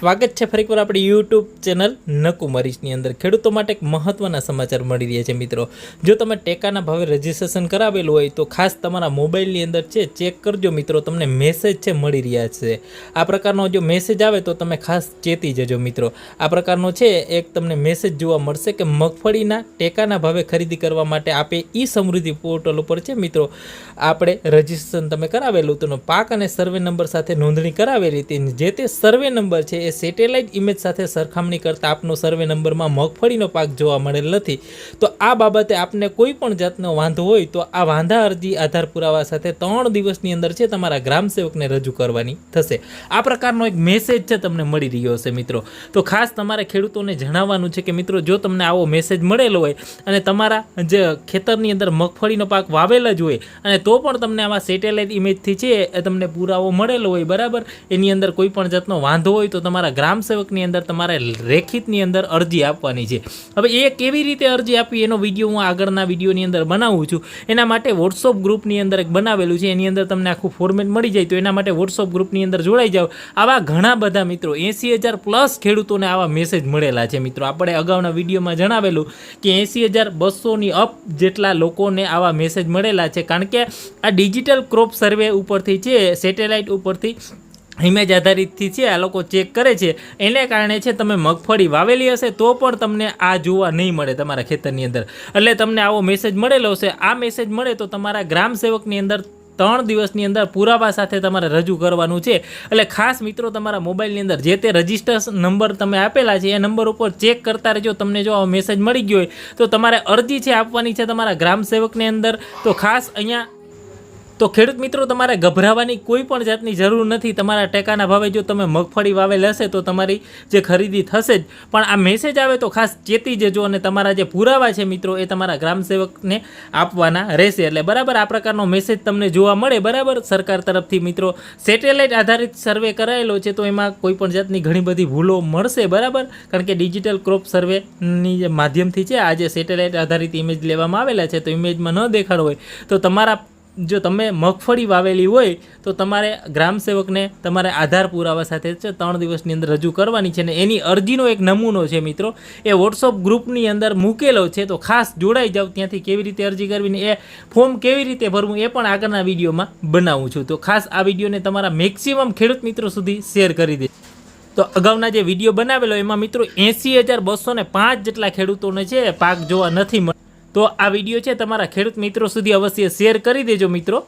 સ્વાગત છે ફરીકવાર આપણી યુટ્યુબ ચેનલ નકુમરીશની અંદર. ખેડૂતો માટે એક મહત્ત્વના સમાચાર મળી રહ્યા છે મિત્રો. જો તમે ટેકાના ભાવે રજીસ્ટ્રેશન કરાવેલું હોય તો ખાસ તમારા મોબાઈલની અંદર છે, ચેક કરજો મિત્રો, તમને મેસેજ છે, મળી રહ્યા છે. આ પ્રકારનો જો મેસેજ આવે તો તમે ખાસ ચેતી જજો મિત્રો. આ પ્રકારનો છે, એક તમને મેસેજ જોવા મળશે કે મગફળીના ટેકાના ભાવે ખરીદી કરવા માટે આપે ઈ સમૃદ્ધિ પોર્ટલ ઉપર છે મિત્રો, આપણે રજીસ્ટ્રેશન તમે કરાવેલું. તો પાક અને સર્વે નંબર સાથે નોંધણી કરાવેલી હતી. જે તે સર્વે નંબર છે એ સેટેલાઇટ ઇમેજ સાથે સરખામણી કરતાં આપનો સર્વે નંબરમાં મગફળીનો પાક જોવા મળેલ નથી. તો આ બાબતે આપને કોઈ પણ જાતનો વાંધો હોય તો આ વાંધા અરજી આધાર પુરાવા સાથે ત્રણ દિવસની અંદર છે તમારા ગ્રામ સેવકને રજૂ કરવાની થશે. આ પ્રકારનો એક મેસેજ છે તમને મળી રહ્યો હશે મિત્રો. તો ખાસ તમારે ખેડૂતોને જણાવવાનું છે કે મિત્રો, જો તમને આવો મેસેજ મળેલો હોય અને તમારા જે ખેતરની અંદર મગફળીનો પાક વાવેલ જ હોય અને તો પણ તમને આવા સેટેલાઇટ ઇમેજથી છે તમને પુરાવો મળેલો હોય, બરાબર? એની અંદર કોઈ પણ જાતનો વાંધો હોય તો તમારા ગ્રામ સેવકની અંદર તમારે રેખિતની અંદર અરજી આપવાની છે. હવે એ કેવી રીતે અરજી આપવી એનો વીડિયો હું આગળના વિડીયોની અંદર બનાવું છું. એના માટે વોટ્સઅપ ગ્રુપની અંદર એક બનાવેલું છે. એની અંદર તમને આખું ફોર્મેટ મળી જાય તો એના માટે વોટ્સઅપ ગ્રુપની અંદર જોડાઈ જાઓ. આવા ઘણા બધા મિત્રો એંસી હજાર પ્લસ ખેડૂતોને આવા મેસેજ મળેલા છે મિત્રો. આપણે અગાઉના વિડીયોમાં જણાવેલું કે એંસી હજાર બસોની અપ જેટલા લોકોને આવા મેસેજ મળેલા છે. કારણ કે આ ડિજિટલ ક્રોપ સર્વે ઉપરથી છે સેટેલાઇટ ઉપરથી ઇમેજ આધારિતથી છે, આ લોકો ચેક કરે છે. એને કારણે છે, તમે મગફળી વાવેલી હશે, તો પણ તમને આ જોવા નહીં મળે તમારા ખેતરની અંદર. એટલે તમને આવો મેસેજ મળેલો હશે. આ મેસેજ મળે તો તમારા ગ્રામ સેવકની અંદર ત્રણ દિવસની અંદર પુરાવા સાથે તમારે રજૂ કરવાનું છે. એટલે ખાસ મિત્રો, તમારા મોબાઈલની અંદર જે તે રજિસ્ટર્ડ નંબર તમે આપેલા છે, એ નંબર ઉપર ચેક કરતા રહેજો. તમને જો આવો મેસેજ મળી ગયો હોય, તો તમારે અરજી છે આપવાની છે તમારા ગ્રામ સેવકની અંદર. તો ખાસ અહીંયા તો ખેડૂત મિત્રો, તમારે ગભરાવાની કોઈ પણ જાતની જરૂર નથી. તમારા ટેકાના ભાવે જો તમે મગફળી વાવેલ હશે તો તમારી જે ખરીદી થશે જ. પણ આ મેસેજ આવે તો ખાસ ચેતી જજો અને તમારા જે પુરાવા છે મિત્રો, એ તમારા ગ્રામ સેવકને આપવાના રહેશે. એટલે બરાબર આ પ્રકારનો મેસેજ તમને જોવા મળે. બરાબર? સરકાર તરફથી મિત્રો સેટેલાઇટ આધારિત સર્વે કરાયેલો છે, તો એમાં કોઈ પણ જાતની ઘણી બધી ભૂલો મળશે. બરાબર? કારણ કે ડિજિટલ ક્રોપ સર્વેની જે માધ્યમથી છે, આ જે સેટેલાઇટ આધારિત ઇમેજ લેવામાં આવેલા છે, તો ઇમેજમાં ન દેખાડો હોય. તો તમારા જો તમે મગફળી વાવેલી હોય, તો તમારે ગ્રામસેવકને તમારે આધાર પુરાવા સાથે ત્રણ દિવસની અંદર રજૂ કરવાની છે ને એની અરજીનો એક નમૂનો છે મિત્રો. એ વોટ્સઅપ ગ્રુપની અંદર મૂકેલો છે, તો ખાસ જોડાઈ જાઓ ત્યાંથી કેવી રીતે અરજી કરવી ને એ ફોર્મ કેવી રીતે ભરવું એ પણ આગળના વિડીયોમાં બનાવું છું. તો ખાસ આ વિડીયોને તમારા મેક્સિમમ ખેડૂત મિત્રો સુધી શેર કરી દે. તો અગાઉના જે વીડિયો બનાવેલો, એમાં મિત્રો એંસી હજાર બસો ને પાંચ જેટલા ખેડૂતોને છે, પાક જોવા નથી મળે તો આ વીડિયો છે તમારા ખેડૂત મિત્રો સુધી અવશ્ય શેર કરી દેજો મિત્રો.